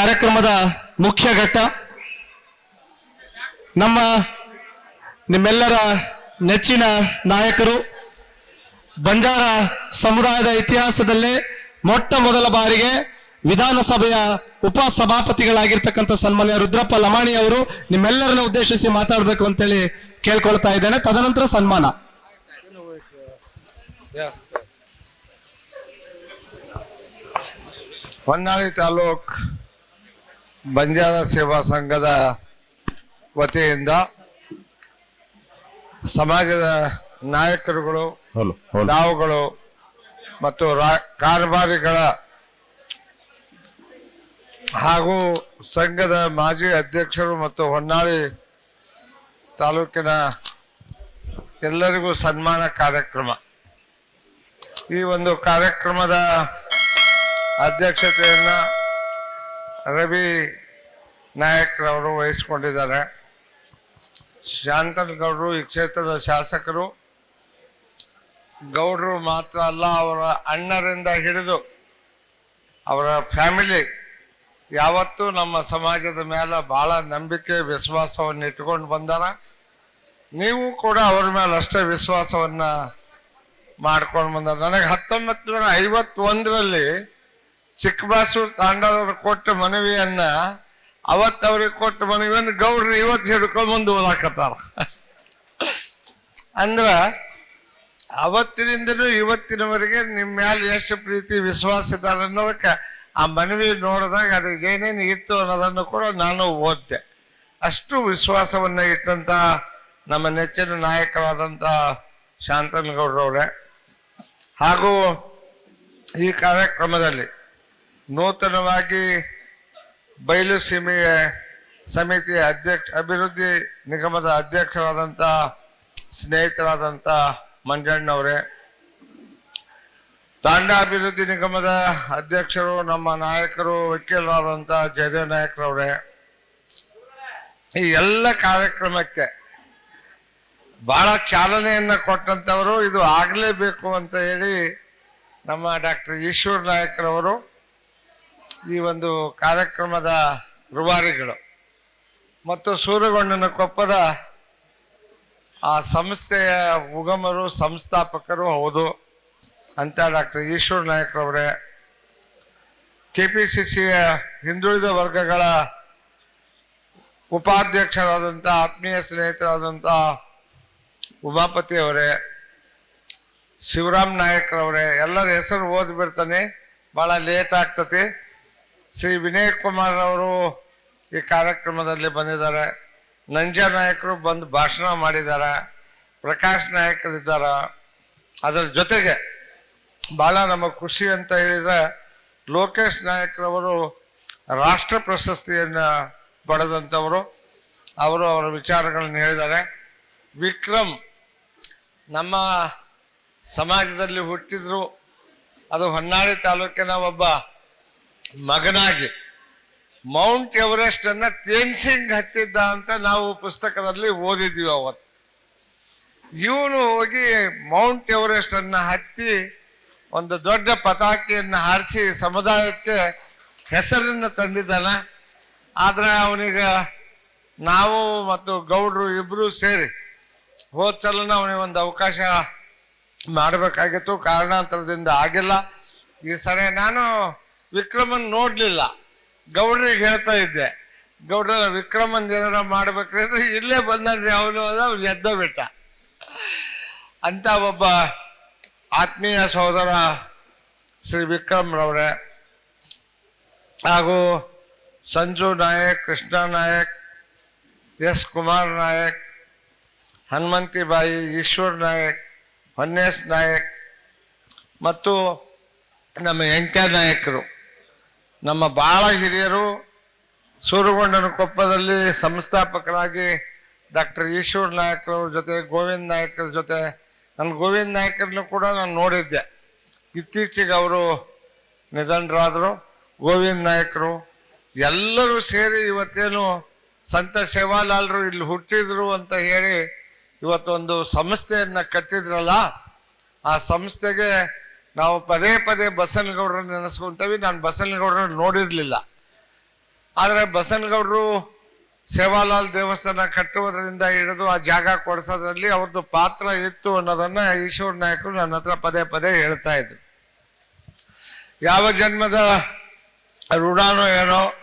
ಕಾರ್ಯಕ್ರಮದ ಮುಖ್ಯ ಘಟ್ಟ ನಮ್ಮ ನಿಮ್ಮೆಲ್ಲರ ನೆಚ್ಚಿನ ನಾಯಕರು. ಬಂಜಾರ ಸಮುದಾಯದ ಇತಿಹಾಸದಲ್ಲೇ ಮೊಟ್ಟ ಮೊದಲ ಬಾರಿಗೆ ವಿಧಾನಸಭೆಯ ಉಪ ಸಭಾಪತಿಗಳಾಗಿರ್ತಕ್ಕಂಥ ಸನ್ಮಾನ್ಯ ರುದ್ರಪ್ಪ ಲಮಾಣಿ ಅವರು ನಿಮ್ಮೆಲ್ಲರನ್ನ ಉದ್ದೇಶಿಸಿ ಮಾತಾಡಬೇಕು ಅಂತೇಳಿ ಕೇಳ್ಕೊಳ್ತಾ ಇದ್ದೇನೆ. ತದನಂತರ ಸನ್ಮಾನ. ಹೊನ್ನಾಳಿ ತಾಲೂಕ್ ಬಂಜಾರ ಸೇವಾ ಸಂಘದ ವತಿಯಿಂದ ಸಮಾಜದ ನಾಯಕರುಗಳು ನಾವುಗಳು ಮತ್ತು ರಾ- ಕಾರ್ಯಭಾರಿಗಳ ಹಾಗೂ ಸಂಘದ ಮಾಜಿ ಅಧ್ಯಕ್ಷರು ಮತ್ತು ಹೊನ್ನಾಳಿ ತಾಲೂಕಿನ ಎಲ್ಲರಿಗೂ ಸನ್ಮಾನ ಕಾರ್ಯಕ್ರಮ. ಈ ಒಂದು ಕಾರ್ಯಕ್ರಮದ ಅಧ್ಯಕ್ಷತೆಯನ್ನ ರವಿ ನಾಯಕ್ರವರು ವಹಿಸಿಕೊಂಡಿದ್ದಾರೆ. ಶಾಂತನ್ ಗೌಡರು ಈ ಕ್ಷೇತ್ರದ ಶಾಸಕರು. ಗೌಡರು ಮಾತ್ರ ಅಲ್ಲ, ಅವರ ಅಣ್ಣರಿಂದ ಹಿಡಿದು ಅವರ ಫ್ಯಾಮಿಲಿ ಯಾವತ್ತೂ ನಮ್ಮ ಸಮಾಜದ ಮೇಲೆ ಬಹಳ ನಂಬಿಕೆ, ವಿಶ್ವಾಸವನ್ನು ಇಟ್ಕೊಂಡು ಬಂದಾರ. ನೀವು ಕೂಡ ಅವ್ರ ಮೇಲೆ ಅಷ್ಟೇ ವಿಶ್ವಾಸವನ್ನು ಮಾಡ್ಕೊಂಡು ಬಂದ ನನಗೆ ಹತ್ತೊಂಬತ್ತು ನೂರ ಐವತ್ತೊಂದರಲ್ಲಿ ಚಿಕ್ಕಬಾಸೂರು ತಾಂಡದವ್ರು ಕೊಟ್ಟ ಮನವಿಯನ್ನ ಅವತ್ತವ್ರಿಗೆ ಕೊಟ್ಟ ಮನವಿಯನ್ನು ಗೌಡ್ರು ಇವತ್ತು ಹಿಡ್ಕೊಂಡು ಮುಂದೆ ಓದಾಕತ್ತಾರ. ಅಂದ್ರ ಅವತ್ತಿನಿಂದಲೂ ಇವತ್ತಿನವರೆಗೆ ನಿಮ್ಮ ಮ್ಯಾಲೆ ಎಷ್ಟು ಪ್ರೀತಿ, ವಿಶ್ವಾಸ ಇದ್ದಾರೆ ಅನ್ನೋದಕ್ಕೆ ಆ ಮನವಿ ನೋಡಿದಾಗ ಅದಕ್ಕೆ ಏನೇನು ಇತ್ತು ಅನ್ನೋದನ್ನು ಕೂಡ ನಾನು ಓದ್ದೆ. ಅಷ್ಟು ವಿಶ್ವಾಸವನ್ನ ಇಟ್ಟಂತ ನಮ್ಮ ನೆಚ್ಚಿನ ನಾಯಕರಾದಂಥ ಶಾಂತನಗೌಡ್ರವ್ರೆ ಹಾಗೂ ಈ ಕಾರ್ಯಕ್ರಮದಲ್ಲಿ ನೂತನವಾಗಿ ಬಯಲು ಸೀಮೆಯ ಸಮಿತಿಯ ಅಧ್ಯಕ್ಷ, ಅಭಿವೃದ್ಧಿ ನಿಗಮದ ಅಧ್ಯಕ್ಷರಾದಂಥ ಸ್ನೇಹಿತರಾದಂಥ ಮಂಜಣ್ಣವರೇ. ತಾಂಡ ಅಭಿವೃದ್ಧಿ ನಿಗಮದ ಅಧ್ಯಕ್ಷರು, ನಮ್ಮ ನಾಯಕರು ವಕೀಲರಾದಂಥ ಜಯದೇವ್ ನಾಯಕರವರೇ. ಈ ಎಲ್ಲ ಕಾರ್ಯಕ್ರಮಕ್ಕೆ ಬಹಳ ಚಾಲನೆಯನ್ನ ಕೊಟ್ಟಂತವರು, ಇದು ಆಗಲೇಬೇಕು ಅಂತ ಹೇಳಿ ನಮ್ಮ ಡಾಕ್ಟರ್ ಈಶ್ವರ್ ನಾಯಕರವರು ಈ ಒಂದು ಕಾರ್ಯಕ್ರಮದ ರೂವಾರಿಗಳು ಮತ್ತು ಸೂರಗೊಂಡನ ಕೊಪ್ಪದ ಆ ಸಂಸ್ಥೆಯ ಉಗಮರು, ಸಂಸ್ಥಾಪಕರು ಹೌದು ಅಂತ ಡಾಕ್ಟರ್ ಈಶ್ವರ ನಾಯಕರವರೇ ಕೆ ಪಿ ಸಿ ಸಿಯ ಹಿಂದುಳಿದ ವರ್ಗಗಳ ಉಪಾಧ್ಯಕ್ಷರಾದಂಥ, ಆತ್ಮೀಯ ಸ್ನೇಹಿತರಾದಂಥ ಉಮಾಪತಿ ಅವರೇ, ಶಿವರಾಮ್ ನಾಯಕ್ರವರೇ ಎಲ್ಲರ ಹೆಸರು ಓದಿ ಬಿಡ್ತಾನೆ ಭಾಳ ಲೇಟ್ ಆಗ್ತತಿ ಶ್ರೀ ವಿನಯ್ ಕುಮಾರ್ ಅವರು ಈ ಕಾರ್ಯಕ್ರಮದಲ್ಲಿ ಬಂದಿದ್ದಾರೆ. ನಂಜ ನಾಯಕರು ಬಂದು ಭಾಷಣ ಮಾಡಿದ್ದಾರೆ. ಪ್ರಕಾಶ್ ನಾಯಕರಿದ್ದಾರೆ. ಅದರ ಜೊತೆಗೆ ಭಾಳ ನಮಗೆ ಖುಷಿ ಅಂತ ಹೇಳಿದ್ರೆ ಲೋಕೇಶ್ ನಾಯಕರವರು ರಾಷ್ಟ್ರ ಪ್ರಶಸ್ತಿಯನ್ನು ಪಡೆದಂಥವರು. ಅವರು ಅವರ ವಿಚಾರಗಳನ್ನು ಹೇಳಿದ್ದಾರೆ. ವಿಕ್ರಮ್ ನಮ್ಮ ಸಮಾಜದಲ್ಲಿ ಹುಟ್ಟಿದ್ರು. ಅದು ಹೊನ್ನಾಳಿ ತಾಲೂಕಿನ ಒಬ್ಬ ಮಗನಾಗಿ. ಮೌಂಟ್ ಎವರೆಸ್ಟ್ ಅನ್ನ ತೇನ್ಸಿಂಗ್ ಹತ್ತಿದ್ದ ಅಂತ ನಾವು ಪುಸ್ತಕದಲ್ಲಿ ಓದಿದ್ವಿ ಅವತ್ತು. ಇವನು ಹೋಗಿ ಮೌಂಟ್ ಎವರೆಸ್ಟ್ ಅನ್ನ ಹತ್ತಿ ಒಂದು ದೊಡ್ಡ ಪತಾಕೆಯನ್ನು ಹಾರಿಸಿ ಸಮುದಾಯಕ್ಕೆ ಹೆಸರನ್ನು ತಂದಿದ್ದಾನ. ಆದ್ರೆ ಅವನಿಗೆ ನಾವು ಮತ್ತು ಗೌಡ್ರು ಇಬ್ರು ಸೇರಿ ಹೋದ ಸಲನ ಅವನಿಗೆ ಒಂದು ಅವಕಾಶ ಮಾಡಬೇಕಾಗಿತ್ತು. ಕಾರಣಾಂತರದಿಂದ ಆಗಿಲ್ಲ. ಈ ಸರಿ ನಾನು ವಿಕ್ರಮನ್ ನೋಡ್ಲಿಲ್ಲ. ಗೌಡ್ರಿಗೆ ಹೇಳ್ತಾ ಇದ್ದೆ, ಗೌಡ್ರ, ವಿಕ್ರಮನ್ ಏನಾರ ಅಂದ್ರೆ ಇಲ್ಲೇ ಬಂದ್ರೆ ಅವನು ಅವ್ನು ಎದ್ದ ಬಿಟ್ಟ. ಅಂತ ಒಬ್ಬ ಆತ್ಮೀಯ ಸಹೋದರ ಶ್ರೀ ವಿಕ್ರಮ್ ರವರೇ, ಹಾಗೂ ಸಂಜು ನಾಯಕ್, ಕೃಷ್ಣ ನಾಯಕ್, ಎಸ್ ಕುಮಾರ್ ನಾಯಕ್ ಹನುಮಂತಿಬಾಯಿ ಈಶ್ವರ್ ನಾಯಕ್ ಹೊನ್ನೇಶ್ ನಾಯಕ್, ಮತ್ತು ನಮ್ಮ ಎಂಕ ನಾಯಕರು. ನಮ್ಮ ಭಾಳ ಹಿರಿಯರು ಸೂರುಗೊಂಡನ ಕೊಪ್ಪದಲ್ಲಿ ಸಂಸ್ಥಾಪಕರಾಗಿ ಡಾಕ್ಟರ್ ಈಶ್ವರ್ ನಾಯಕರ ಜೊತೆ, ಗೋವಿಂದ್ ನಾಯಕರ ಜೊತೆ. ನನ್ನ ಗೋವಿಂದ ನಾಯಕರನ್ನು ಕೂಡ ನಾನು ನೋಡಿದ್ದೆ. ಇತ್ತೀಚೆಗೆ ಅವರು ನಿಧನರಾದರು. ಗೋವಿಂದ ನಾಯಕರು ಎಲ್ಲರೂ ಸೇರಿ ಇವತ್ತೇನು ಸಂತ ಸೇವಾಲಾಲ್ರು ಇಲ್ಲಿ ಹುಟ್ಟಿದ್ರು ಅಂತ ಹೇಳಿ ಇವತ್ತೊಂದು ಸಂಸ್ಥೆಯನ್ನು ಕಟ್ಟಿದ್ರಲ್ಲ, ಆ ಸಂಸ್ಥೆಗೆ ನಾವು ಪದೇ ಪದೇ ಬಸನಗೌಡರನ್ನ ನೆನೆಸ್ಕೊಂತೀವಿ. ನಾನು ಬಸನಗೌಡರನ್ನ ನೋಡಿರಲಿಲ್ಲ. ಆದರೆ ಬಸನಗೌಡರು ಸೇವಾಲಾಲ್ ದೇವಸ್ಥಾನ ಕಟ್ಟುವುದರಿಂದ ಹಿಡಿದು ಆ ಜಾಗ ಕೊಡಿಸೋದ್ರಲ್ಲಿ ಅವ್ರದ್ದು ಪಾತ್ರ ಇತ್ತು ಅನ್ನೋದನ್ನ ಈಶ್ವರ ನಾಯಕರು ನನ್ನ ಹತ್ರ ಪದೇ ಪದೇ ಹೇಳ್ತಾ ಇದ್ರು. ಯಾವ ಜನ್ಮದ ಋಣಾನೋ ಏನೋ,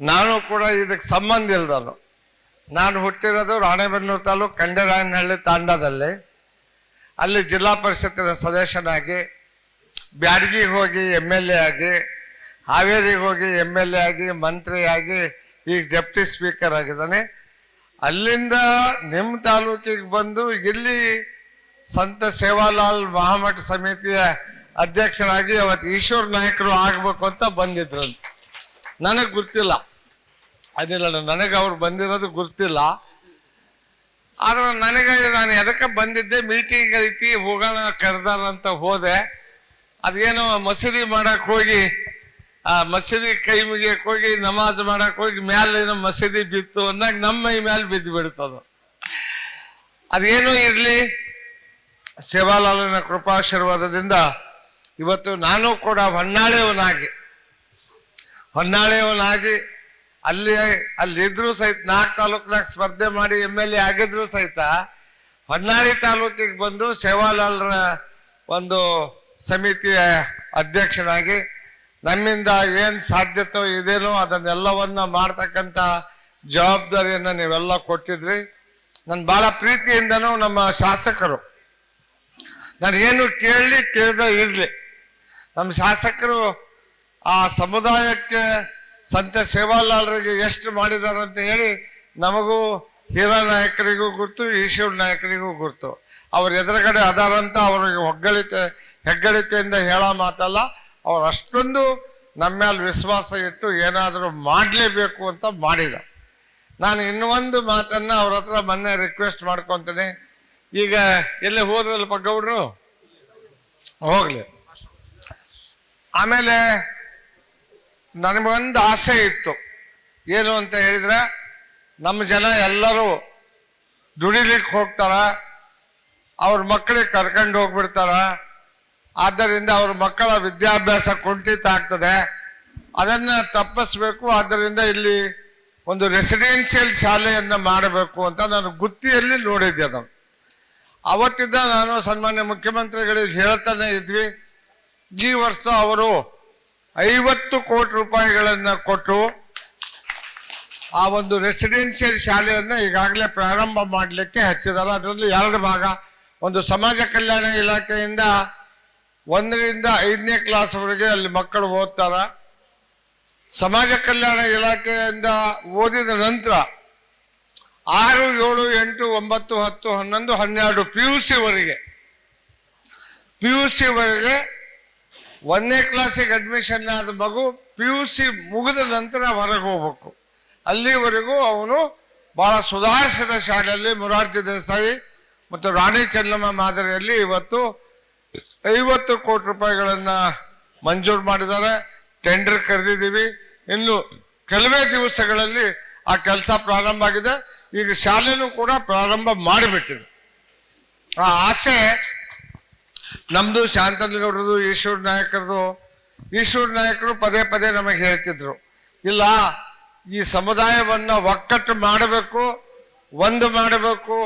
ನಾನು ಕೂಡ ಇದಕ್ಕೆ ಸಂಬಂಧ ಇಲ್ದನು. ನಾನು ಹುಟ್ಟಿರೋದು ರಾಣೆಬೆನ್ನೂರು ತಾಲೂಕು ಕಂಡರಾಯನಹಳ್ಳಿ ತಾಂಡದಲ್ಲಿ. ಅಲ್ಲಿ ಜಿಲ್ಲಾ ಪರಿಷತ್ತಿನ ಸದಸ್ಯನಾಗಿ ಬ್ಯಾಡಗಿಗೆ ಹೋಗಿ ಎಂ ಎಲ್ ಎ ಆಗಿ ಹಾವೇರಿಗೆ ಹೋಗಿ ಎಂ ಎಲ್ ಎ ಆಗಿ ಮಂತ್ರಿಯಾಗಿ ಈಗ ಡೆಪ್ಟಿ ಸ್ಪೀಕರ್ ಆಗಿದ್ದಾನೆ. ಅಲ್ಲಿಂದ ನಿಮ್ಮ ತಾಲೂಕಿಗೆ ಬಂದು ಇಲ್ಲಿ ಸಂತ ಸೇವಾಲಾಲ್ ಮಹಾಮಠ ಸಮಿತಿಯ ಅಧ್ಯಕ್ಷರಾಗಿ ಅವತ್ತು ಈಶ್ವರ ನಾಯಕರು ಆಗಬೇಕು ಅಂತ ಬಂದಿದ್ರು ನನಗೆ ಗೊತ್ತಿಲ್ಲ. ಅದಿಲ್ಲ, ನನಗೆ ಅವ್ರು ಬಂದಿರೋದು ಗೊತ್ತಿಲ್ಲ. ಆದ್ರೆ ನನಗೆ, ನಾನು ಎದಕ್ಕೆ ಬಂದಿದ್ದೆ ಮೀಟಿಂಗ್ ಐತಿ, ಹೋಗೋಣ, ಕರೆದಾರ ಅಂತ ಹೋದೆ. ಅದೇನೋ ಮಸೀದಿ ಮಾಡಕ್ ಹೋಗಿ, ಆ ಮಸೀದಿ ಕೈ ಮುಗಿಯಕ್ ಹೋಗಿ ನಮಾಜ್ ಮಾಡಕ್ ಹೋಗಿ ಮ್ಯಾಲೇನೋ ಮಸೀದಿ ಬಿತ್ತು ಅಂದಾಗ ನಮ್ಮ ಮೈ ಮ್ಯಾಲೆ ಬಿದ್ದು ಬಿಡ್ತದ. ಅದೇನೋ ಇರ್ಲಿ, ಸೇವಾಲಾಲನ ಕೃಪಾಶೀರ್ವಾದದಿಂದ ಇವತ್ತು ನಾನು ಕೂಡ ಹೊನ್ನಾಳೆಯವನಾಗಿ ಹೊನ್ನಾಳೆಯವನಾಗಿ ಅಲ್ಲಿ, ಅಲ್ಲಿದ್ರು ಸಹಿತ ನಾಲ್ಕು ತಾಲೂಕ್ನಾಗ ಸ್ಪರ್ಧೆ ಮಾಡಿ ಎಂ ಎಲ್ ಎ ಆಗಿದ್ರು ಸಹಿತ ಹೊನ್ನಾಳಿ ತಾಲೂಕಿಗೆ ಬಂದು ಸೇವಾಲಾಲ್ರ ಒಂದು ಸಮಿತಿಯ ಅಧ್ಯಕ್ಷನಾಗಿ ನಮ್ಮಿಂದ ಏನು ಸಾಧ್ಯತೆ ಇದೇನೋ ಅದನ್ನೆಲ್ಲವನ್ನ ಮಾಡ್ತಕ್ಕಂಥ ಜವಾಬ್ದಾರಿಯನ್ನು ನೀವೆಲ್ಲ ಕೊಟ್ಟಿದ್ರಿ. ನನ್ನ ಬಹಳ ಪ್ರೀತಿಯಿಂದನೂ ನಮ್ಮ ಶಾಸಕರು, ನಾನು ಏನು ಕೇಳಲಿ ಕೇಳದೆ ಇರಲಿ. ನಮ್ಮ ಶಾಸಕರು ಆ ಸಮುದಾಯಕ್ಕೆ ಸಂತ ಸೇವಾಲಾಲರಿಗೆ ಎಷ್ಟು ಮಾಡಿದ್ದಾರೆ ಅಂತ ಹೇಳಿ ನಮಗೂ ಹೀರಾ ನಾಯಕರಿಗೂ ಗುರ್ತು, ಈಶ್ವರ ನಾಯಕರಿಗೂ ಗುರ್ತು. ಅವ್ರ ಎದುರುಗಡೆ ಅದಾರಂತ ಅವ್ರಿಗೆ ಹೊಗಳಿಕೆ ಹೆಗ್ಗಳಿಕೆಯಿಂದ ಹೇಳೋ ಮಾತಲ್ಲ, ಅವ್ರು ಅಷ್ಟೊಂದು ನಮ್ಮ ಮೇಲೆ ವಿಶ್ವಾಸ ಇಟ್ಟು ಏನಾದರೂ ಮಾಡಲೇಬೇಕು ಅಂತ ಮಾಡಿದ. ನಾನು ಇನ್ನೊಂದು ಮಾತನ್ನು ಅವ್ರ ಹತ್ರ ಮೊನ್ನೆ ರಿಕ್ವೆಸ್ಟ್ ಮಾಡ್ಕೊತೀನಿ. ಈಗ ಎಲ್ಲಿ ಹೋದ್ರಲ್ಪ ಗೌಡ್ರು? ಹೋಗ್ಲಿ. ಆಮೇಲೆ ನನಗೊಂದು ಆಸೆ ಇತ್ತು. ಏನು ಅಂತ ಹೇಳಿದ್ರೆ, ನಮ್ಮ ಜನ ಎಲ್ಲರೂ ದುಡಿಲಿಕ್ಕೆ ಹೋಗ್ತಾರ, ಅವ್ರ ಮಕ್ಕಳಿಗೆ ಕರ್ಕೊಂಡು ಹೋಗ್ಬಿಡ್ತಾರ ಆದ್ದರಿಂದ ಅವರು ಮಕ್ಕಳ ವಿದ್ಯಾಭ್ಯಾಸ ಕುಂಠಿತ ಆಗ್ತದೆ. ಅದನ್ನ ತಪ್ಪಿಸ್ಬೇಕು. ಆದ್ದರಿಂದ ಇಲ್ಲಿ ಒಂದು ರೆಸಿಡೆನ್ಷಿಯಲ್ ಶಾಲೆಯನ್ನು ಮಾಡಬೇಕು ಅಂತ ನಾನು ಗುತ್ತಿಯಲ್ಲಿ ನೋಡಿದ್ದೆ ಅದನ್ನು ಅವತ್ತಿದ್ದ ನಾನು ಸನ್ಮಾನ್ಯ ಮುಖ್ಯಮಂತ್ರಿಗಳಿಗೆ ಹೇಳ್ತಾನೆ ಇದ್ವಿ. ಈ ವರ್ಷ ಅವರು ಐವತ್ತು ಕೋಟಿ ರೂಪಾಯಿಗಳನ್ನು ಕೊಟ್ಟು ಆ ಒಂದು ರೆಸಿಡೆನ್ಷಿಯಲ್ ಶಾಲೆಯನ್ನು ಈಗಾಗಲೇ ಪ್ರಾರಂಭ ಮಾಡಲಿಕ್ಕೆ ಹಚ್ಚಿದ್ದಾರೆ. ಅದರಲ್ಲಿ ಎರಡು ಭಾಗ. ಒಂದು ಸಮಾಜ ಕಲ್ಯಾಣ ಇಲಾಖೆಯಿಂದ ಒಂದರಿಂದ ಐದನೇ ಕ್ಲಾಸ್ವರೆಗೆ ಅಲ್ಲಿ ಮಕ್ಕಳು ಓದ್ತಾರ. ಸಮಾಜ ಕಲ್ಯಾಣ ಇಲಾಖೆಯಿಂದ ಓದಿದ ನಂತರ ಆರು, ಏಳು, ಎಂಟು, ಒಂಬತ್ತು, ಹತ್ತು, ಹನ್ನೊಂದು, ಹನ್ನೆರಡು ಪಿ ಯು ಸಿವರೆಗೆ ಪಿ ಯು ಸಿವರೆಗೆ ಒಂದನೇ ಕ್ಲಾಸಿಗೆ ಅಡ್ಮಿಷನ್ ಆದ ಮಗು ಪಿ ಯು ಸಿ ಮುಗಿದ ನಂತರ ಹೊರಗೆ ಹೋಗ್ಬೇಕು. ಅಲ್ಲಿವರೆಗೂ ಅವನು ಬಹಳ ಸುಧಾರಿಸಿದ ಶಾಲೆಯಲ್ಲಿ ಮೊರಾರ್ಜಿ ದೇಸಾಯಿ ಮತ್ತು ರಾಣಿ ಚೆನ್ನಮ್ಮ ಮಾದರಿಯಲ್ಲಿ ಇವತ್ತು ಐವತ್ತು ಕೋಟಿ ರೂಪಾಯಿಗಳನ್ನ ಮಂಜೂರು ಮಾಡಿದ್ದಾರೆ ಟೆಂಡರ್ ಕರೆದಿದ್ದೀವಿ. ಇನ್ನು ಕೆಲವೇ ದಿವಸಗಳಲ್ಲಿ ಆ ಕೆಲಸ ಪ್ರಾರಂಭ ಆಗಿದೆ. ಈಗ ಶಾಲೆನೂ ಕೂಡ ಪ್ರಾರಂಭ ಮಾಡಿಬಿಟ್ಟಿದೆ. ಆ ಆಸೆ ನಮ್ದು ಶಾಂತನಗೌಡರದು ಈಶ್ವರ ನಾಯಕರದು ಈಶ್ವರ ನಾಯಕರು ಪದೇ ಪದೇ ನಮಗೆ ಹೇಳ್ತಿದ್ರು, ಇಲ್ಲ, ಈ ಸಮುದಾಯವನ್ನ ಒಕ್ಕಟ್ಟು ಮಾಡಬೇಕು, ಒಂದು ಮಾಡಬೇಕು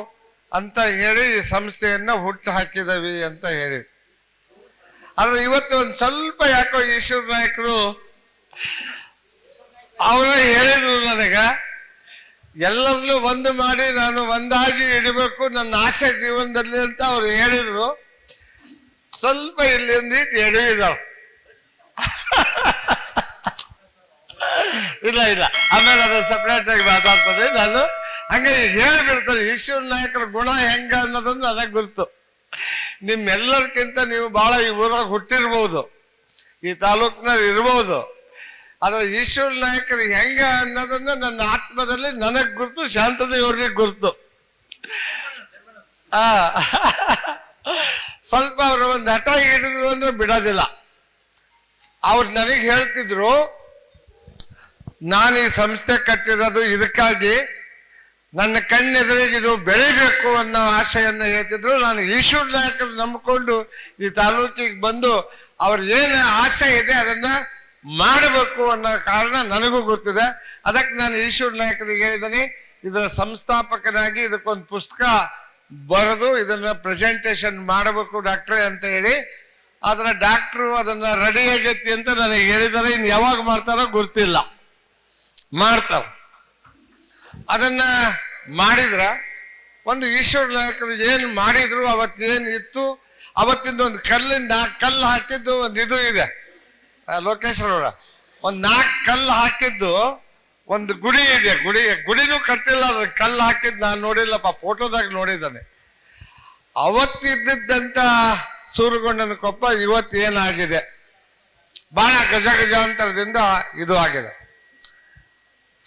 ಅಂತ ಹೇಳಿ ಈ ಸಂಸ್ಥೆಯನ್ನ ಹುಟ್ಟು ಹಾಕಿದವಿ ಅಂತ ಹೇಳಿ. ಆದ್ರೆ ಇವತ್ತು ಒಂದು ಸ್ವಲ್ಪ ಯಾಕೋ ಈಶ್ವರ ನಾಯಕರು ಅವರ ಹೇಳಿದ್ರು ನನಗ ಎಲ್ಲರಲ್ಲೂ ಒಂದು ಮಾಡಿ ನಾನು ಒಂದಾಗಿ ಇಡಬೇಕು, ನನ್ನ ಆಸೆ ಜೀವನದಲ್ಲಿ ಅಂತ ಅವ್ರು ಹೇಳಿದ್ರು. ಸ್ವಲ್ಪ ಇಲ್ಲಿಂದ ಎಡವಿದಾವ್. ಇಲ್ಲ ಇಲ್ಲ. ಆಮೇಲೆ ಅದು ಸಪ್ರೇಟ್ ಆಗಿ ಮಾತಾಡ್ತದೆ ನಾನು. ಹಂಗೆ ಹೇಳ್ಬಿಡ್ತಾರೆ, ಈಶ್ವರ ನಾಯಕರ ಗುಣ ಹೆಂಗ ಅನ್ನೋದನ್ನ ನನಗೆ ಗುರ್ತು ನಿಮ್ಮೆಲ್ಲರಿಗಿಂತ ನೀವು ಬಹಳ ಈ ಊರಾಗ ಹುಟ್ಟಿರ್ಬೋದು. ಈ ತಾಲೂಕಿನಲ್ಲಿ ಇರ್ಬೋದು. ಆದರೆ ಈಶ್ವರ ನಾಯಕರು ಹೆಂಗ ಅನ್ನೋದನ್ನ ನನ್ನ ಆತ್ಮದಲ್ಲಿ ನನಗ್ ಗುರ್ತು ಶಾಂತದೇವ್ರಿಗೆ ಗುರ್ತು. ಆ, ಸ್ವಲ್ಪ ಅವರು ಒಂದು ಹಠ ಹಿಡಿದ್ರು ಅಂದ್ರೆ ಬಿಡೋದಿಲ್ಲ. ಅವ್ರು ನನಗೆ ಹೇಳ್ತಿದ್ರು, ನಾನು ಈ ಸಂಸ್ಥೆ ಕಟ್ಟಿರೋದು ಇದಕ್ಕಾಗಿ ನನ್ನ ಕಣ್ಣೆದುರಿಗೆ ಇದು ಬೆಳಿಬೇಕು ಅನ್ನೋ ಆಸೆಯನ್ನು ಹೇಳ್ತಿದ್ರು. ನಾನು ಈಶ್ವರ ನಾಯಕರು ನಂಬಿಕೊಂಡು ಈ ತಾಲೂಕಿಗೆ ಬಂದು ಅವ್ರ ಏನು ಆಸೆ ಇದೆ ಅದನ್ನ ಮಾಡಬೇಕು ಅನ್ನೋ ಕಾರಣ ನನಗೂ ಗೊತ್ತಿದೆ. ಅದಕ್ಕೆ ನಾನು ಈಶ್ವರ ನಾಯಕರಿಗೆ ಹೇಳಿದ್ದೀನಿ. ಇದರ ಸಂಸ್ಥಾಪಕನಾಗಿ ಇದಕ್ಕೊಂದು ಪುಸ್ತಕ ಬರೆದು ಇದನ್ನ ಪ್ರೆಸೆಂಟೇಶನ್ ಮಾಡಬೇಕು ಡಾಕ್ಟ್ರೇ ಅಂತ ಹೇಳಿ. ಆದ್ರೆ ಡಾಕ್ಟ್ರು ಅದನ್ನ ರೆಡಿ ಆಗೈತಿ ಅಂತ ನನಗೆ ಹೇಳಿದ್ದಾರೆ. ಇನ್ನು ಯಾವಾಗ ಮಾಡ್ತಾರೋ ಗೊತ್ತಿಲ್ಲ. ಮಾಡ್ತಾವ ಅದನ್ನ ಮಾಡಿದ್ರ ಒಂದು ಈಶ್ವರ ನಾಯಕರು ಏನು ಮಾಡಿದ್ರು ಅವತ್ತೇನು ಇತ್ತು, ಅವತ್ತಿಂದ ಒಂದು ಕಲ್ಲಿಂದ ಕಲ್ಲು ಹಾಕಿದ್ದು ಒಂದು ಇದು ಇದೆ. ಲೋಕೇಶ್ವರ ಅವರ, ಒಂದು ನಾಲ್ಕು ಕಲ್ಲು ಹಾಕಿದ್ದು ಒಂದು ಗುಡಿ ಇದೆ. ಗುಡಿ, ಗುಡಿನೂ ಕಟ್ಟಿಲ್ಲ ಅದ್ರ ಕಲ್ಲು ಹಾಕಿದ್ದು ನಾನು ನೋಡಿಲ್ಲಪ್ಪ, ಫೋಟೋದಾಗ ನೋಡಿದ್ದಾನೆ. ಅವತ್ತಿದ್ದಂತ ಸೂರುಗೊಂಡನ ಕೊಪ್ಪ ಇವತ್ತು ಏನಾಗಿದೆ? ಬಹಳ ಗಜ ಗಜಾಂತರದಿಂದ ಇದು ಆಗಿದೆ.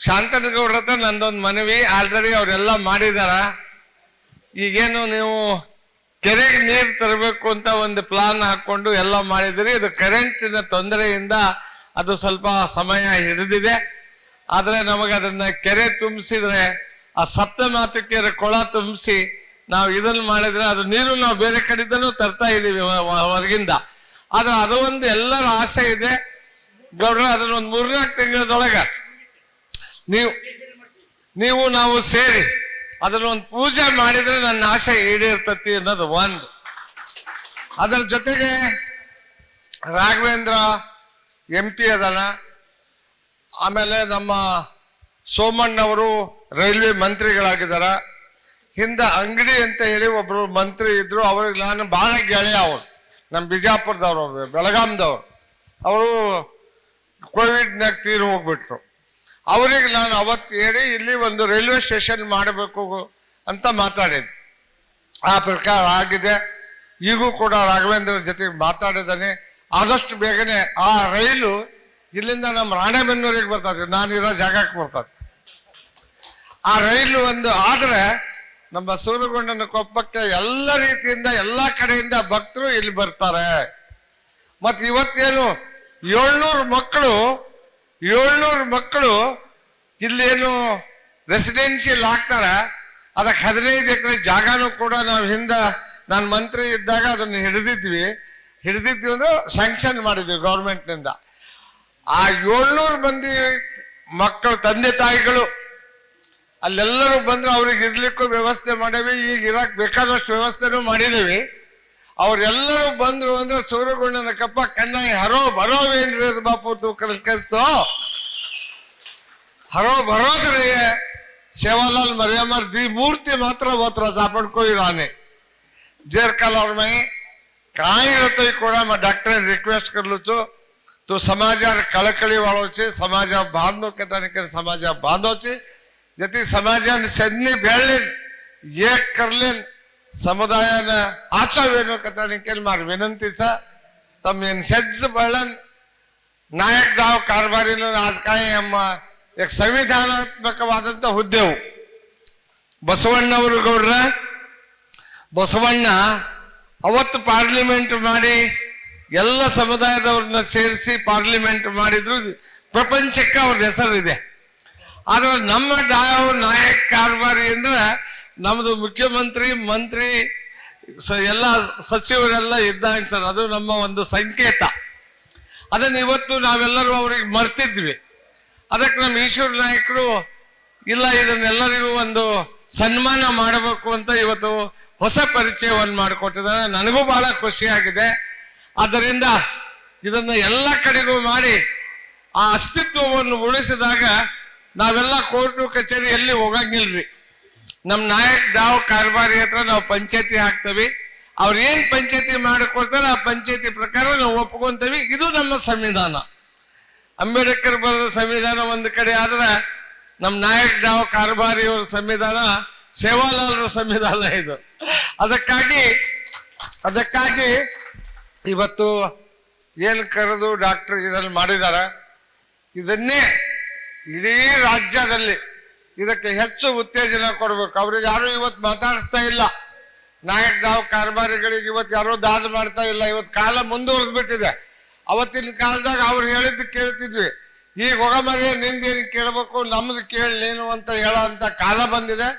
ಶಾಂತನಗೌಡ್ರ ಹತ್ರ ನಂದೊಂದು ಮನವಿ ಆಲ್ರೆಡಿ ಅವರೆಲ್ಲ ಮಾಡಿದಾರ. ಈಗೇನು ನೀವು ಕೆರೆಗೆ ನೀರು ತರಬೇಕು ಅಂತ ಒಂದು ಪ್ಲಾನ್ ಹಾಕೊಂಡು ಎಲ್ಲ ಮಾಡಿದ್ರಿ ಇದು ಕರೆಂಟಿನ ತೊಂದರೆಯಿಂದ ಅದು ಸ್ವಲ್ಪ ಸಮಯ ಹಿಡಿದಿದೆ. ಆದರೆ ನಮಗೆ ಅದನ್ನ ಕೆರೆ ತುಂಬಿಸಿದ್ರೆ, ಆ ಸಪ್ತ ಮಾತುಕೆರೆ ಕೊಳ ತುಂಬಿಸಿ ನಾವು ಇದನ್ನ ಮಾಡಿದ್ರೆ ಅದು ನೀರು ನಾವು ಬೇರೆ ಕಡೆಯಿಂದನೂ ತರ್ತಾ ಹೊ- ಹೊರಗಿಂದ. ಆದ್ರೆ ಅದು ಒಂದು ಎಲ್ಲರ ಆಸೆ ಇದೆ. ಗೌಡ್ರ ಅದನ್ನ ಒಂದು ಮೂರ್ನಾಲ್ಕು ತಿಂಗಳದೊಳಗ ನೀವು ನೀವು ನಾವು ಸೇರಿ ಅದನ್ನೊಂದು ಪೂಜೆ ಮಾಡಿದ್ರೆ ನನ್ನ ಆಸೆ ಈಡೇರ್ತತಿ ಅನ್ನೋದು ಒಂದು. ಅದರ ಜೊತೆಗೆ ರಾಘವೇಂದ್ರ ಎಂ ಪಿ ಅದನ ಆಮೇಲೆ ನಮ್ಮ ಸೋಮಣ್ಣವರು ರೈಲ್ವೆ ಮಂತ್ರಿಗಳಾಗಿದ್ದಾರ. ಹಿಂದೆ ಅಂಗಡಿ ಅಂತ ಹೇಳಿ ಒಬ್ರು ಮಂತ್ರಿ ಇದ್ರು. ಅವ್ರಿಗೆ ನಾನು ಬಹಳ ಗೆಳೆಯ ಅವರು. ನಮ್ಮ ಬಿಜಾಪುರದವ್ರು ಬೆಳಗಾಂದವ್ರು ಅವರು ಕೋವಿಡ್ನಾಗ ತೀರು ಹೋಗ್ಬಿಟ್ರು. ಅವರಿಗೆ ನಾನು ಅವತ್ತು ಹೇಳಿ ಇಲ್ಲಿ ಒಂದು ರೈಲ್ವೆ ಸ್ಟೇಷನ್ ಮಾಡಬೇಕು ಅಂತ ಮಾತಾಡಿದ್ದೆ. ಆ ಪ್ರಕಾರ ಆಗಿದೆ. ಈಗೂ ಕೂಡ ರಾಘವೇಂದ್ರ ಜೊತೆಗೆ ಮಾತಾಡಿದ್ದಾನೆ. ಆದಷ್ಟು ಬೇಗನೆ ಆ ರೈಲು ಇಲ್ಲಿಂದ ನಮ್ಮ ರಾಣೆಬೆನ್ನೂರಿಗೆ ಬರ್ತದೆ. ನಾನಿರೋ ಜಾಗಕ್ಕೆ ಬರ್ತದೆ. ಆ ರೈಲು ಒಂದು ಆದರೆ ನಮ್ಮ ಸೂರಗೊಂಡನ ಕೊಪ್ಪಕ್ಕೆ ಎಲ್ಲ ರೀತಿಯಿಂದ ಎಲ್ಲ ಕಡೆಯಿಂದ ಭಕ್ತರು ಇಲ್ಲಿ ಬರ್ತಾರೆ. ಮತ್ತೆ ಇವತ್ತೇನು ಏಳ್ನೂರು ಮಕ್ಕಳು ಏಳ್ನೂರು ಮಕ್ಕಳು ಇಲ್ಲೇನು ರೆಸಿಡೆನ್ಷಿಯಲ್ ಹಾಕ್ತಾರ ಅದಕ್ಕೆ ಹದಿನೈದು ಎಕರೆ ಜಾಗನೂ ಕೂಡ ನಾವು ಹಿಂದ ನಾನು ಮಂತ್ರಿ ಇದ್ದಾಗ ಅದನ್ನು ಹಿಡಿದಿದ್ವಿ. ಹಿಡಿದಿದ್ವಿ ಅಂದ್ರೆ ಸ್ಯಾಂಕ್ಷನ್ ಮಾಡಿದ್ವಿ ಗೌರ್ಮೆಂಟ್ನಿಂದ ಆ ಏಳ್ನೂರು ಮಂದಿ ಮಕ್ಕಳು ತಂದೆ ತಾಯಿಗಳು ಅಲ್ಲೆಲ್ಲರೂ ಬಂದ್ರೆ ಅವ್ರಿಗೆ ಇರ್ಲಿಕ್ಕೂ ವ್ಯವಸ್ಥೆ ಮಾಡೇವಿ. ಈಗ ಇರಕ್ಕೆ ಬೇಕಾದಷ್ಟು ವ್ಯವಸ್ಥೆನೂ ಮಾಡಿದೀವಿ. ಅವರೆಲ್ಲರೂ ಬಂದ್ರು ಅಂದ್ರೆ ಸೂರ್ಯಗೊಂಡನ ಕಪ್ಪ ಕನ್ನಯ್ಯ ಹರೋ ಬರೋವೇನ್ರಿ ಬಾಪು ತೂಕದ ಕಸ್ತು ಹರೋ ಬರೋದ್ರಿ ಸೇವಾಲಾಲ್ ಮರಿಯಮ್ಮರ್ ದಿ ಮೂರ್ತಿ ಮಾತ್ರ ಮಾತ್ರ ಸಾಪಡ್ಕೊಯಿರಾನೆ ಜೇರ್ಕಲ್ ಅವ್ರ ಮೈ ಕಾಯಿರತ್ತೆ ಕೂಡ ಮ ಡಾಕ್ಟರ್ ರಿಕ್ವೆಸ್ಟ್ ಕರ್ಲುತ್ತು તો સમાચાર કળકળી વાળો છે સમાજ બાંધો કે તરીકે સમાજ બાંધો છે જેથી સમાજ સદની ભેળ લેન એક કરલેન ಸಮುದಾಯನ ಆಚವೇನು ಕಥನಿಕೆಯಲ್ಲಿ ಮಾರು. ಸ, ತಮ್ಮ ಸಜ್ಜ ಬಳನ್ ನಾಯಕ್ ಗಾವ್ ಕಾರ್ಬಾರಿನ ರಾಜಕಾಯಿ ಎಂಬ ಎಕ್ ಸಂವಿಧಾನಾತ್ಮಕವಾದಂಥ ಹುದ್ದೆವು. ಬಸವಣ್ಣವರು ಗೌಡ್ರ, ಬಸವಣ್ಣ ಅವತ್ತು ಪಾರ್ಲಿಮೆಂಟ್ ಮಾಡಿ ಎಲ್ಲ ಸಮುದಾಯದವ್ರನ್ನ ಸೇರಿಸಿ ಪಾರ್ಲಿಮೆಂಟ್ ಮಾಡಿದ್ರು. ಪ್ರಪಂಚಕ್ಕೆ ಅವ್ರ ಹೆಸರಿದೆ. ಆದರೆ ನಮ್ಮ ಡಾಯ ನಾಯಕ್ ಕಾರ್ಬಾರಿ ಅಂದ್ರೆ ನಮ್ದು ಮುಖ್ಯಮಂತ್ರಿ, ಮಂತ್ರಿ ಎಲ್ಲ ಸಚಿವರೆಲ್ಲ ಇದ್ದಾಗ ಸರ್. ಅದು ನಮ್ಮ ಒಂದು ಸಂಕೇತ. ಅದನ್ನ ಇವತ್ತು ನಾವೆಲ್ಲರೂ ಅವ್ರಿಗೆ ಮರ್ತಿದ್ವಿ. ಅದಕ್ಕೆ ನಮ್ಮ ಈಶ್ವರ ನಾಯಕರು ಇಲ್ಲ, ಇದನ್ನೆಲ್ಲರಿಗೂ ಒಂದು ಸನ್ಮಾನ ಮಾಡಬೇಕು ಅಂತ ಇವತ್ತು ಹೊಸ ಪರಿಚಯವನ್ನು ಮಾಡಿಕೊಟ್ಟಿದ್ದಾರೆ. ನನಗೂ ಬಹಳ ಖುಷಿಯಾಗಿದೆ. ಆದ್ದರಿಂದ ಇದನ್ನ ಎಲ್ಲ ಕಡೆಗೂ ಮಾಡಿ ಆ ಅಸ್ತಿತ್ವವನ್ನು ಉಳಿಸಿದಾಗ ನಾವೆಲ್ಲ ಕೋರ್ಟು ಕಚೇರಿ ಎಲ್ಲಿ ಹೋಗಂಗಿಲ್ರಿ. ನಮ್ಮ ನಾಯಕ್ ಡಾವ್ ಕಾರ್ಬಾರಿ ಹತ್ರ ನಾವು ಪಂಚಾಯತಿ ಹಾಕ್ತೇವೆ. ಅವ್ರು ಏನ್ ಪಂಚಾಯತಿ ಮಾಡಿಕೊಡ್ತಾರೆ ಆ ಪಂಚಾಯತಿ ಪ್ರಕಾರ ನಾವು ಒಪ್ಕೊಂತೀವಿ. ಇದು ನಮ್ಮ ಸಂವಿಧಾನ. ಅಂಬೇಡ್ಕರ್ ಬರೆದ ಸಂವಿಧಾನ ಒಂದು ಕಡೆ ಆದ್ರೆ ನಮ್ಮ ನಾಯಕ್ ಡಾವ್ ಕಾರ್ಬಾರಿ ಅವರ ಸಂವಿಧಾನ, ಸೇವಾಲಾಲ್ರ ಸಂವಿಧಾನ ಇದು. ಅದಕ್ಕಾಗಿ ಅದಕ್ಕಾಗಿ ಇವತ್ತು ಏನು ಕರೆದು ಡಾಕ್ಟರ್ ಇದನ್ನು ಮಾಡಿದ್ದಾರೆ ಇದನ್ನೇ ಇಡೀ ರಾಜ್ಯದಲ್ಲಿ ಇದಕ್ಕೆ ಹೆಚ್ಚು ಉತ್ತೇಜನ ಕೊಡಬೇಕು. ಅವ್ರಿಗೆ ಯಾರು ಇವತ್ತು ಮಾತಾಡಿಸ್ತಾ ಇಲ್ಲ. ನಾಯಕ್ ನಾವು ಕಾರ್ಬಾರಿಗಳಿಗೆ ಇವತ್ತು ಯಾರೋ ದಾದ ಮಾಡ್ತಾ ಇಲ್ಲ. ಇವತ್ತು ಕಾಲ ಮುಂದುವರೆದು ಬಿಟ್ಟಿದೆ. ಅವತ್ತಿನ ಕಾಲದಾಗ ಅವ್ರು ಹೇಳಿದ್ದು ಕೇಳ್ತಿದ್ವಿ. ಈಗ ಹೋಗಮರೆ ನಿಂದೇನು ಕೇಳಬೇಕು, ನಮ್ದು ಕೇಳಲೇನು ಅಂತ ಹೇಳೋಂಥ ಕಾಲ ಬಂದಿದೆ.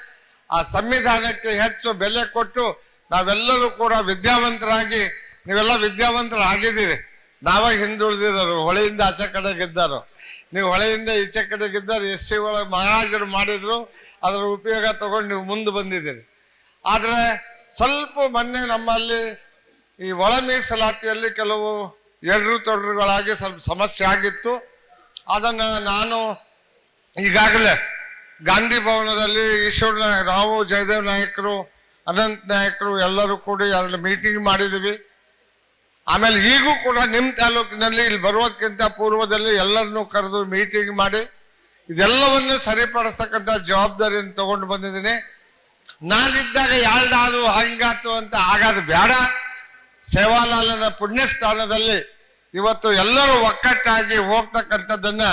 ಆ ಸಂವಿಧಾನಕ್ಕೆ ಹೆಚ್ಚು ಬೆಲೆ ಕೊಟ್ಟು ನಾವೆಲ್ಲರೂ ಕೂಡ ವಿದ್ಯಾವಂತರಾಗಿ, ನೀವೆಲ್ಲ ವಿದ್ಯಾವಂತರಾಗಿದ್ದೀರಿ. ನಾವಾಗ ಹಿಂದುಳಿದಿರೋರು, ಹೊಳೆಯಿಂದ ಆಚೆ ಕಡೆ ಗೆದ್ದಾರು ನೀವು ಹೊಳೆಯಿಂದ ಈಚೆ ಕಡೆಗಿದ್ದರೆ ಗೆದ್ದಾರು ಎಸ್ ಸಿ ಒಳಗೆ ಮಹಾರಾಜರು ಮಾಡಿದ್ರು, ಅದರ ಉಪಯೋಗ ತಗೊಂಡು ನೀವು ಮುಂದೆ ಬಂದಿದ್ದೀರಿ. ಆದರೆ ಸ್ವಲ್ಪ ಮೊನ್ನೆ ನಮ್ಮಲ್ಲಿ ಈ ಒಳ ಮೀಸಲಾತಿಯಲ್ಲಿ ಕೆಲವು ಎಡರು ತೊಡರುಗಳಾಗಿ ಸ್ವಲ್ಪ ಸಮಸ್ಯೆ ಆಗಿತ್ತು. ಅದನ್ನು ನಾನು ಈಗಾಗಲೇ ಗಾಂಧಿ ಭವನದಲ್ಲಿ ಈಶ್ವರ ನಾವು ಜಯದೇವ್ ನಾಯಕರು, ಅನಂತ್ ನಾಯಕರು ಎಲ್ಲರೂ ಕೂಡಿ ಎರಡು ಮೀಟಿಂಗ್ ಮಾಡಿದ್ದೀವಿ. ಆಮೇಲೆ ಈಗೂ ಕೂಡ ನಿಮ್ಮ ತಾಲೂಕಿನಲ್ಲಿ ಇಲ್ಲಿ ಬರೋದಕ್ಕಿಂತ ಪೂರ್ವದಲ್ಲಿ ಎಲ್ಲರನ್ನೂ ಕರೆದು ಮೀಟಿಂಗ್ ಮಾಡಿ ಇದೆಲ್ಲವನ್ನು ಸರಿಪಡಿಸ್ತಕ್ಕಂಥ ಜವಾಬ್ದಾರಿಯನ್ನು ತಗೊಂಡು ಬಂದಿದ್ದೀನಿ. ನಾನಿದ್ದಾಗ ಯಾರ್ದಾದ್ರು ಹಂಗಾತು ಅಂತ ಆಗಾದ ಬೇಡ. ಸೇವಾಲಾಲನ ಪುಣ್ಯಸ್ಥಾನದಲ್ಲಿ ಇವತ್ತು ಎಲ್ಲರೂ ಒಕ್ಕಟ್ಟಾಗಿ ಹೋಗ್ತಕ್ಕಂಥದ್ದನ್ನ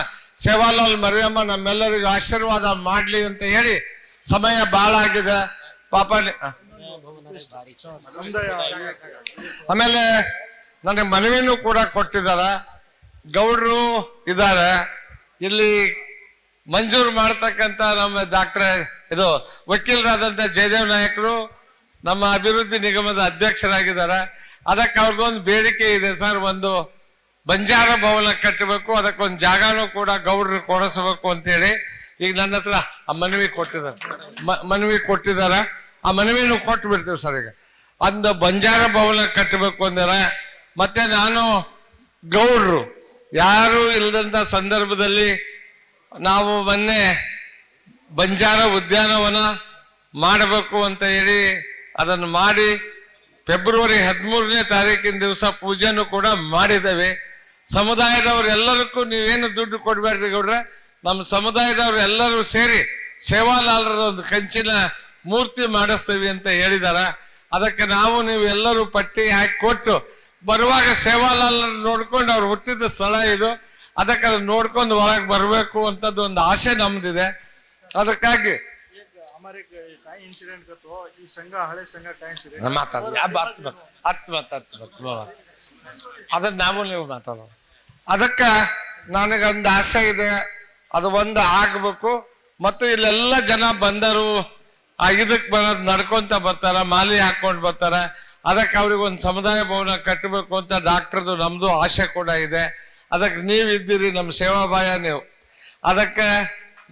ಸೇವಾಲಾಲ್ ಮರಿಯಮ್ಮ ನಮ್ಮೆಲ್ಲರಿಗೂ ಆಶೀರ್ವಾದ ಮಾಡಲಿ ಅಂತ ಹೇಳಿ ಸಮಯ ಬಹಳ ಆಗಿದೆ. ಪಾಪ ಆಮೇಲೆ ನನಗೆ ಮನವಿನೂ ಕೂಡ ಕೊಟ್ಟಿದ್ದಾರೆ. ಗೌಡ್ರು ಇದ್ದಾರೆ. ಇಲ್ಲಿ ಮಂಜೂರು ಮಾಡ್ತಕ್ಕಂಥ ನಮ್ಮ ಡಾಕ್ಟರ್, ಇದು ವಕೀಲರಾದಂಥ ಜಯದೇವ್ ನಾಯಕರು ನಮ್ಮ ಅಭಿವೃದ್ಧಿ ನಿಗಮದ ಅಧ್ಯಕ್ಷರಾಗಿದ್ದಾರೆ. ಅದಕ್ಕೆ ಅವ್ರಿಗೊಂದು ಬೇಡಿಕೆ ಇದೆ ಸರ್, ಒಂದು ಬಂಜಾರ ಭವನ ಕಟ್ಟಬೇಕು. ಅದಕ್ಕೊಂದು ಜಾಗನೂ ಕೂಡ ಗೌಡ್ರು ಕೊಡಿಸಬೇಕು ಅಂತೇಳಿ ಈಗ ನನ್ನ ಹತ್ರ ಆ ಮನವಿ ಕೊಟ್ಟಿದ್ದಾರೆ. ಮನವಿ ಕೊಟ್ಟಿದ್ದಾರೆ. ಆ ಮನವಿನೂ ಕೊಟ್ಟು ಬಿಡ್ತೀವಿ ಸರ್ ಈಗ. ಒಂದು ಬಂಜಾರ ಭವನ ಕಟ್ಟಬೇಕು ಅಂದರೆ ಮತ್ತೆ ನಾನು ಗೌಡ್ರು. ಯಾರು ಇಲ್ಲದಂತ ಸಂದರ್ಭದಲ್ಲಿ ನಾವು ಮೊನ್ನೆ ಬಂಜಾರ ಉದ್ಯಾನವನ ಮಾಡಬೇಕು ಅಂತ ಹೇಳಿ ಅದನ್ನು ಮಾಡಿ ಫೆಬ್ರವರಿ ಹದಿಮೂರನೇ ತಾರೀಕಿನ ದಿವಸ ಪೂಜೆನೂ ಕೂಡ ಮಾಡಿದ್ದೇವೆ. ಸಮುದಾಯದವರೆಲ್ಲರಿಗೂ ನೀವೇನು ದುಡ್ಡು ಕೊಡಬೇಡ್ರಿ ಗೌಡ್ರೆ. ನಮ್ಮ ಸಮುದಾಯದವ್ರು ಎಲ್ಲರೂ ಸೇರಿ ಸೇವಾಲಾಲರ ಒಂದು ಕಂಚಿನ ಮೂರ್ತಿ ಮಾಡಿಸ್ತೀವಿ ಅಂತ ಹೇಳಿದಾರ. ಅದಕ್ಕೆ ನಾವು ನೀವು ಎಲ್ಲರೂ ಪಟ್ಟಿ ಹಾಕಿ ಕೊಟ್ಟು ಬರುವಾಗ ಸೇವಾಲಾಲ್ ನೋಡ್ಕೊಂಡು ಅವ್ರು ಹುಟ್ಟಿದ ಸ್ಥಳ ಇದು. ಅದಕ್ಕೆ ಅದನ್ನ ನೋಡ್ಕೊಂಡು ಒಳಗೆ ಬರಬೇಕು ಅಂತದ್ದು ಒಂದು ಆಸೆ ನಮ್ದಿದೆ. ಅದಕ್ಕಾಗಿ ಈ ಸಂಘ ಹಳೆ ಸಂಘ ಅದಕ್ಕೆ ನನಗೊಂದು ಆಸೆ ಇದೆ. ಅದು ಒಂದು ಆಗ್ಬೇಕು. ಮತ್ತು ಇಲ್ಲೆಲ್ಲ ಜನ ಬಂದರು. ಇದಕ್ಕೆ ಬರೋದು ನಡ್ಕೊಂತ ಬರ್ತಾರ ಮಾಲಿ ಹಾಕೊಂಡು ಬರ್ತಾರ. ಅದಕ್ಕೆ ಅವ್ರಿಗೆ ಒಂದು ಸಮುದಾಯ ಭವನ ಕಟ್ಟಬೇಕು ಅಂತ ಡಾಕ್ಟರ್ದು ನಮ್ದು ಆಸೆ ಕೂಡ ಇದೆ. ಅದಕ್ಕೆ ನೀವು ಇದ್ದೀರಿ ನಮ್ಮ ಸೇವಾ ಭಾಯ ನೀವು. ಅದಕ್ಕೆ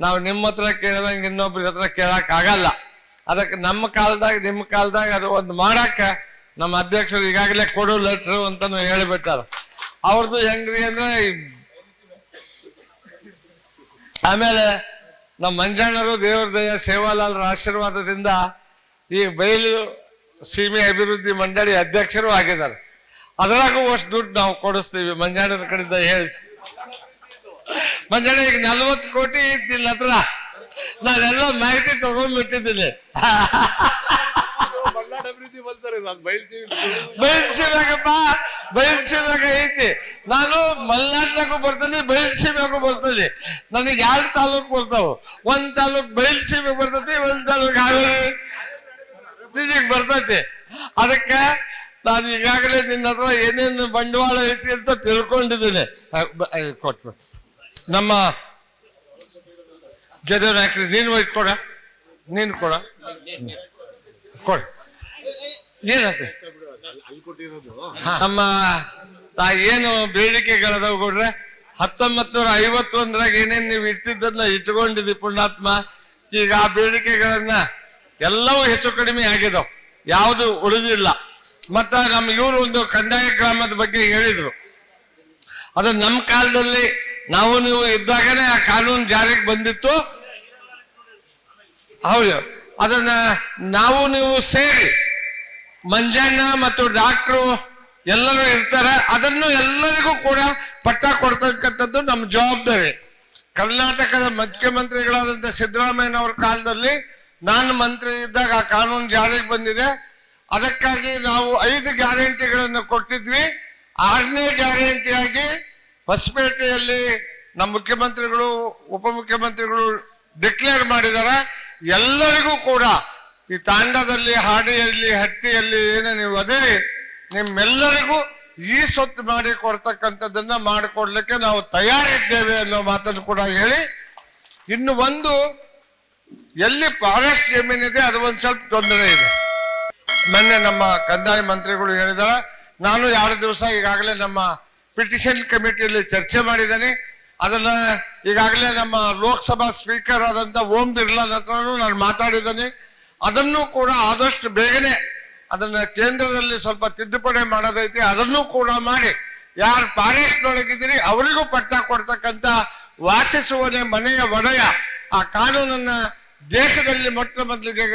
ನಾವು ನಿಮ್ಮ ಹತ್ರ ಕೇಳಿದಂಗೆ ಇನ್ನೊಬ್ರ ಹತ್ರ ಕೇಳೋಕ್ಕಾಗಲ್ಲ ಅದಕ್ಕೆ ನಮ್ಮ ಕಾಲದಾಗ, ನಿಮ್ಮ ಕಾಲದಾಗ ಅದು ಒಂದು ಮಾಡೋಕ್ಕೆ ನಮ್ಮ ಅಧ್ಯಕ್ಷರು ಈಗಾಗಲೇ ಕೊಡು ಲೆಟ್ರು ಅಂತಲೂ ಹೇಳಿಬಿಟ್ಟಾರ. ಅವ್ರದ್ದು ಹೆಂಗ್ರಿ ಅಂದ್ರೆ ಆಮೇಲೆ ನಮ್ಮ ಮಂಜಣ್ಣರು ದೇವ್ರ ದಯ, ಸೇವಾಲಾಲ್ರ ಆಶೀರ್ವಾದದಿಂದ ಈ ಬಯಲು ಸೀಮೆ ಅಭಿವೃದ್ಧಿ ಮಂಡಳಿ ಅಧ್ಯಕ್ಷರು ಆಗಿದ್ದಾರೆ. ಅದರಾಗೂ ಅಷ್ಟು ದುಡ್ಡು ನಾವು ಕೊಡಿಸ್ತೀವಿ ಮಂಜಾಣನ ಕಡೆಯಿಂದ ಹೇಳಿಸಿ. ಮಂಜಾಣ ಈಗ ನಲ್ವತ್ತು ಕೋಟಿ ಇದ್ದಿಲ್ಲ ಹತ್ರ. ನಾನೆಲ್ಲ ಮಾಹಿತಿ ತಗೊಂಡ್ಬಿಟ್ಟಿದ್ದೀನಿ. ಬಯಲ್ಸೀಮೆಗಪ್ಪ ಬಯಲ್ಸೀಮೆಗ ಐತಿ. ನಾನು ಮಲ್ನಾಡ್ನಾಗೂ ಬರ್ತೀನಿ ಬಯಲ್ಸೀಮೆಗೂ ಬರ್ತೀನಿ. ನನಗೆ ಎರಡು ತಾಲೂಕು ಬರ್ತಾವ. ಒಂದ್ ತಾಲೂಕ್ ಬಯಲ್ಸೀಮೆ ಬರ್ತೈತಿ, ಒಂದ್ ತಾಲೂಕ್ ಹಾವೇರಿ. ನಿನಗೆ ಬರ್ತೈತಿ. ಅದಕ್ಕೆ ನಾನು ಈಗಾಗಲೇ ನಿನ್ನ ಹತ್ರ ಏನೇನು ಬಂಡವಾಳ ಐತಿ ಅಂತ ತಿಳ್ಕೊಂಡಿದ್ದೇನೆ. ಕೊಟ್ಟು ನಮ್ಮ ಜನ ನಾಯಕರು ನೀನು ಒಯ್ದು ಕೊಡ. ನೀನು ಕೊಡ. ಕೊಡ. ಏನಾಯ್ತು ನಮ್ಮ ತಾ ಏನು ಬೇಡಿಕೆಗಳದಾವ ಕೊಡ್ರೆ ಹತ್ತೊಂಬತ್ ನೂರ ಐವತ್ತೊಂದರಾಗ ಏನೇನ್ ನೀವು ಇಟ್ಟಿದ್ದನ್ನ ಇಟ್ಕೊಂಡಿದ್ದಿ ಪುಣ್ಯಾತ್ಮ ಈಗ ಆ ಬೇಡಿಕೆಗಳನ್ನ ಎಲ್ಲವೂ ಹೆಚ್ಚು ಕಡಿಮೆ ಆಗಿದಾವ್ ಯಾವುದು ಉಳಿದಿಲ್ಲ. ಮತ್ತ ನಮ್ ಇವರು ಒಂದು ಕಂದಾಯ ಗ್ರಾಮದ ಬಗ್ಗೆ ಹೇಳಿದ್ರು. ಅದು ನಮ್ಮ ಕಾಲದಲ್ಲಿ ನಾವು ನೀವು ಇದ್ದಾಗನೇ ಆ ಕಾನೂನು ಜಾರಿಗೆ ಬಂದಿತ್ತು. ಹೌದು. ಅದನ್ನ ನಾವು ನೀವು ಸೇರಿ ಮಂಜಣ್ಣ ಮತ್ತು ಡಾಕ್ಟ್ರು ಎಲ್ಲರೂ ಇರ್ತಾರೆ. ಅದನ್ನು ಎಲ್ಲರಿಗೂ ಕೂಡ ಪಟ್ಟ ಕೊಡ್ತಕ್ಕಂಥದ್ದು ನಮ್ಮ ಜವಾಬ್ದಾರಿ. ಕರ್ನಾಟಕದ ಮುಖ್ಯಮಂತ್ರಿಗಳಾದಂಥ ಸಿದ್ದರಾಮಯ್ಯನವ್ರ ಕಾಲದಲ್ಲಿ ನಾನು ಮಂತ್ರಿ ಇದ್ದಾಗ ಆ ಕಾನೂನು ಜಾರಿಗೆ ಬಂದಿದೆ. ಅದಕ್ಕಾಗಿ ನಾವು ಐದು ಗ್ಯಾರಂಟಿಗಳನ್ನು ಕೊಟ್ಟಿದ್ವಿ. ಆರನೇ ಗ್ಯಾರಂಟಿಯಾಗಿ ಹೊಸಪೇಟೆಯಲ್ಲಿ ನಮ್ಮ ಮುಖ್ಯಮಂತ್ರಿಗಳು, ಉಪಮುಖ್ಯಮಂತ್ರಿಗಳು ಡಿಕ್ಲೇರ್ ಮಾಡಿದ್ದಾರೆ. ಎಲ್ಲರಿಗೂ ಕೂಡ ಈ ತಾಂಡದಲ್ಲಿ, ಹಾಡಿಯಲ್ಲಿ ಹಟ್ಟಿಯಲ್ಲಿ ಏನು ನೀವು ಅದೇ ನಿಮ್ಮೆಲ್ಲರಿಗೂ ಈ ಸೊತ್ತು ಮಾಡಿ ಕೊಡ್ತಕ್ಕಂಥದ್ದನ್ನ ಮಾಡಿಕೊಡ್ಲಿಕ್ಕೆ ನಾವು ತಯಾರಿದ್ದೇವೆ ಅನ್ನೋ ಮಾತನ್ನು ಕೂಡ ಹೇಳಿ. ಇನ್ನು ಒಂದು ಎಲ್ಲಿ ಫಾರೆಸ್ಟ್ ಜಮೀನಿದೆ, ಅದು ಒಂದು ಸ್ವಲ್ಪ ತೊಂದರೆ ಇದೆ. ಮೊನ್ನೆ ನಮ್ಮ ಕಂದಾಯ ಮಂತ್ರಿಗಳು ಹೇಳಿದಾರೆ, ನಾನು ಎರಡು ದಿವಸ ಈಗಾಗಲೇ ನಮ್ಮ ಪಿಟಿಷನ್ ಕಮಿಟಿಯಲ್ಲಿ ಚರ್ಚೆ ಮಾಡಿದ್ದೇನೆ. ಅದನ್ನ ಈಗಾಗಲೇ ನಮ್ಮ ಲೋಕಸಭಾ ಸ್ಪೀಕರ್ ಆದಂತ ಓಂ ಬಿರ್ಲಾ ಹತ್ರನೂ ನಾನು ಮಾತಾಡಿದ್ದೇನೆ. ಅದನ್ನು ಕೂಡ ಆದಷ್ಟು ಬೇಗನೆ ಅದನ್ನ ಕೇಂದ್ರದಲ್ಲಿ ಸ್ವಲ್ಪ ತಿದ್ದುಪಡಿ ಮಾಡೋದೈತಿ, ಅದನ್ನು ಕೂಡ ಮಾಡಿ. ಯಾರು ಫಾರೆಸ್ಟ್ ಒಳಗಿದ್ದೀರಿ ಅವರಿಗೂ ಪಟ್ಟ ಕೊಡ್ತಕ್ಕಂತ ವಾಸಿಸುವನೇ ಮನೆಯ ಒಡೆಯ ಆ ಕಾನೂನನ್ನ ದೇಶದಲ್ಲಿ ಮೊಟ್ಟ ಮೊದಲಿಗೆ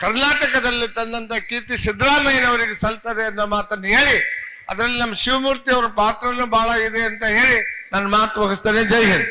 ಕರ್ನಾಟಕದಲ್ಲಿ ತಂದಂತ ಕೀರ್ತಿ ಸಿದ್ದರಾಮಯ್ಯನವರಿಗೆ ಸಲ್ತದೆ ಅನ್ನೋ ಮಾತನ್ನು ಹೇಳಿ, ಅದರಲ್ಲಿ ನಮ್ಮ ಶಿವಮೂರ್ತಿ ಅವರ ಪಾತ್ರನೂ ಬಹಳ ಇದೆ ಅಂತ ಹೇಳಿ ನನ್ನ ಮಾತು ಮುಗಿಸ್ತೇನೆ. ಜೈ ಹಿಂದ್.